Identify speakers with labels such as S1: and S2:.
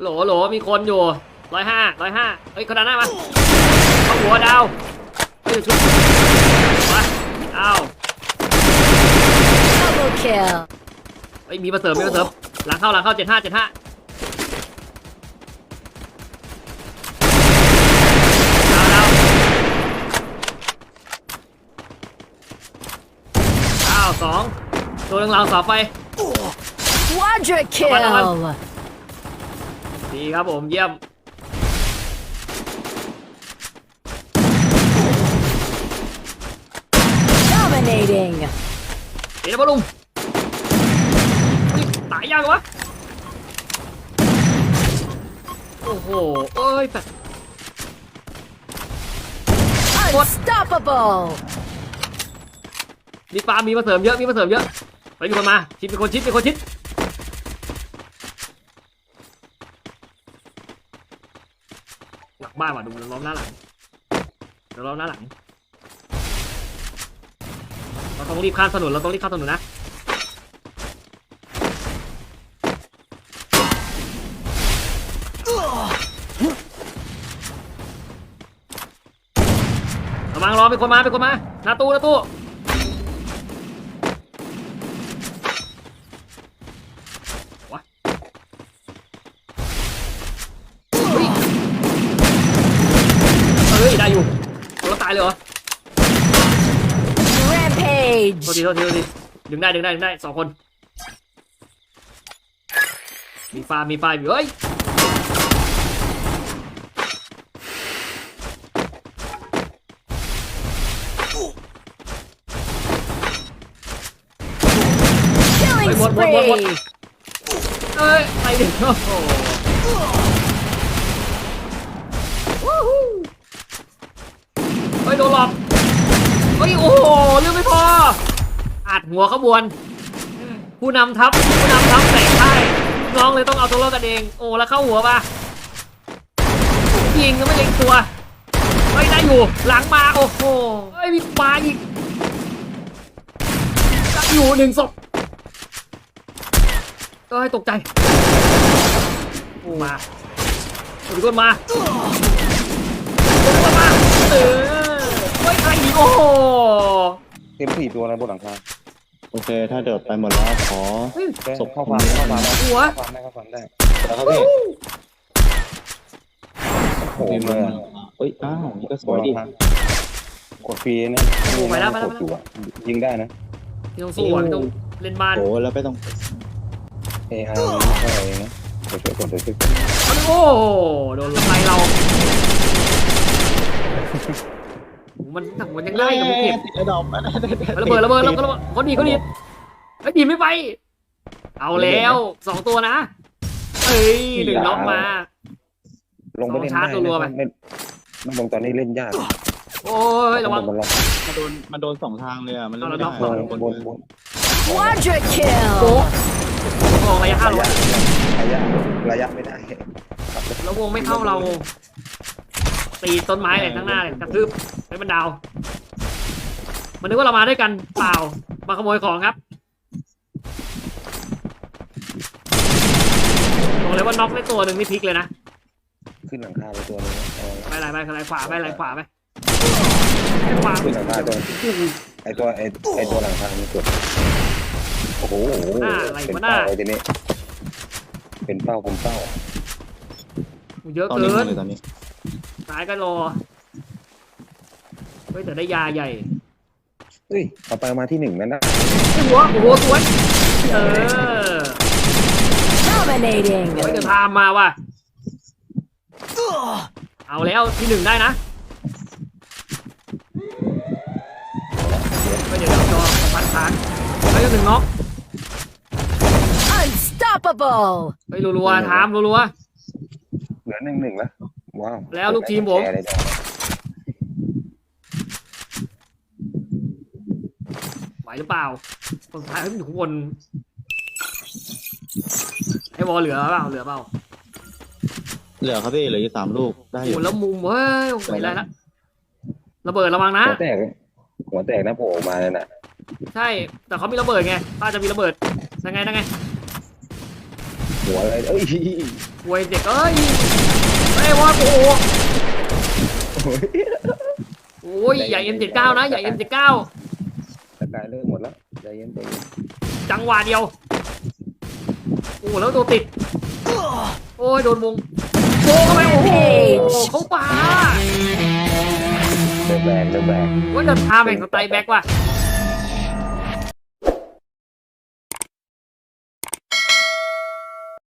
S1: โหลโหลมีคนอยู่ร้อยห้าร้อยห้าเฮ้ยคนด้านหน้ามาเข้าหัวดาวเฮ้ยเดี๋ยวชุบมาดาว
S2: Double kill.
S1: เฮ้ยมีมาเสริมมีมาเสริมหลังเข้าหลังเข้าเจ็ดห้าเจ็ดห้าดาวดาวดาวสองตัวหนึ่งเราเสาไฟ
S2: Quadra
S1: Come
S2: kill.
S1: on. ดีครับผมเยี่ยม
S2: Dominating.
S1: เดี๋ยวนะพ่อลุงเฮ้ยตายยากเหรอวะ โอ้โห เอ้ยแต่
S2: Unstoppable.
S1: มีปลามีมาเสริมเยอะ มีมาเสริมเยอะ ไปมีคนมา ชิดเป็นคนชิดเป็นคนชิด หลังบ้านว่ะดูล้อมหน้าหลังเดี๋ยวล้อมหน้าหลัง เราต้องรีบข้ามถนนเราต้องรีบข้ามถนนนะระวังรอเป็นคนมาเป็นคนมาหน้าตู้หน้าตู้วะเฮ้ยเฮ้ยได้อยู่เอาแล้วตายเลยเหรอ
S2: Rampage.
S1: โทษทีโทษทีโทษทีดึงได้ดึงได้ดึงได้สองคน มีฟาร์มมีฟาร์มอยู่เฮ้ย
S2: Killing
S1: Wait, what, what, what, what?
S2: spree.
S1: เอ้ยไปดิโอ้โห โดนหลอกเฮ้ยโอ้โหเรื่องไม่พออัดหัวขบวน ผู้นำทัพผู้นำทัพแต่งค่ายลูกน้องเลยต้องเอาตัวรอดกันเอง โอ้แล้วเข้าหัวปะยิงก็ไม่เล็งตัวเฮ้ยได้อยู่หลังมาโอ้โหเฮ้ยมีปลาอีกได้อยู่หนึ่งศพเอ้ยตกใจโอ้มามีคนมามีคนมา เออเฮ้ยใครอีกโอ้โห
S3: เต็มสี่ตัวแล้วบนหลังคา
S4: โอเค ถ้าเดินไปหมดแล้วขอ
S1: เฮ้ย
S3: ศพเข้าฟาร์มเข้าฟาร์มได้
S1: หัว
S3: เข้าฟาร์มได้เข้าฟาร์มได้แล้วครับพี่โอ้โหเลยอะ
S4: เอ้ย อ้าว นี่ก็ส
S3: บ
S4: วนย
S3: หลั
S4: ดิ
S3: งคากดฟรีนะ
S1: โอ้ไปแล้วไปแล้ว
S3: กดอยู่อะยิงได้นะ
S1: พี่ต้องสู้อะพี่ต้องเล่นบ้าน
S4: โอ้แล้วไม่ต้อง
S3: เอไอไม่ใช่อะไรนะเดี๋ยวช่วยกดเดี๋ยวช่วยกด
S1: โอ้โหโดนไล่เรา มันมันยังไล่กับมึงเก็บ
S4: ไอ้ดอกมัน
S1: ระเบิดระเบิดระเบิดระเบิดเขาดีเขาดีไอ้ยดีไม่ไป เอาแล้วสองตัวนะเอ้ยหนึ่งน็อกมา
S3: ลงไปเล่น
S1: ลองชาร์จ
S3: ได้
S1: รัวๆไป
S3: นะไม่ไม่ลงตอนนี้เล่นยาก
S1: โอ้ยระวัง
S3: มันล็อก
S4: มันโดนมันโดนสองทางเลยอะมันเล่นไม่
S1: เอา
S4: ได้
S1: แล้ว
S3: บนบนบน
S2: Quadra
S1: โอ้
S2: kill.
S1: มองระยะห้า
S3: ระ
S1: ร้อย
S3: ยะระยะระยะไม่ได้
S1: แล้ววงไม่เข้าเรา ตีต้นไม้เลยข้างหน้าเลยกระทืบให้มันดาว มันนึกว่าเรามาด้วยกันเปล่า มาขโมยของครับบอกเลยว่าน็อกได้ตัวหนึ่งนี่พลิกเลยนะ
S3: ขึ้นหลังคาไปตัวนึงเอา
S1: ไปไหลไปไหลขวาไปไหลขวาไปไปขวา
S3: ขึ้นหลังคาตัวไอตัวไอไอตัวหลังคามันกดโอ้โหเป็นเป้าไอ้ทีนี้เป็นเป้าเป็นเป้า
S1: เยอะ
S4: ตอน
S1: เกิ
S4: นี้
S1: น
S4: เลยตอนนี้
S1: ตายก็รอ เฮ้ยแต่ได้ยาใหญ่
S3: เฮ้ยเอาไปมาที่หนึ่งนั่นนะ
S1: ไอ้หัวโอ้โหสวยเออ
S2: Dominating.
S1: เฮ้ยเดินทางมาว่ะ เอาแล้วที่หนึ่งได้นะไม่เดี๋ยวเราจอพันฐานไปก็หนึ่งน็อก
S2: Unstoppable.
S1: ไปรัวๆถามรัว
S3: เหลือหนึ่งหนึ่งแล้ว ว้าว
S1: แล้วลูกทีมผม ไหวหรือเปล่า คนสุดท้ายเฮ้ยมันอยู่ข้างบนไอ้วอลเหลือเปล่าเหลือเปล่า
S4: เหลือครับพี่เหลืออยู่สามลูกได้
S1: โอ้
S4: อ
S1: โห
S4: ยู่
S1: แล้วมุมเฮ้ยโอ้โหไม่ได้ละระเบิดระวังนะ
S3: หัวแตกหัวแตกนะโผล่ออกมาเลยนะ
S1: ใช่ แต่เขามีระเบิดไงป้าจะมีระเบิดยังไงยังไง
S3: หัวเลยเอ้ย
S1: หวยเด็กเอ้ยเอ้ยว่าโอ้โห
S3: โอ้ย
S1: โอ้ยอย่า M79 นะอย่า M79
S3: สกายเลิกหมดแล้วใจเย็นใจเย็น
S1: จังหวะเดียวโอ้โหแล้วตัวติดโอ้ยโดนวงโอ้ยโอ้โหเขาป่า
S3: เดินแบกเดินแบก
S1: ว่าจะทาแม่งสไตล์แบ็กว่ะ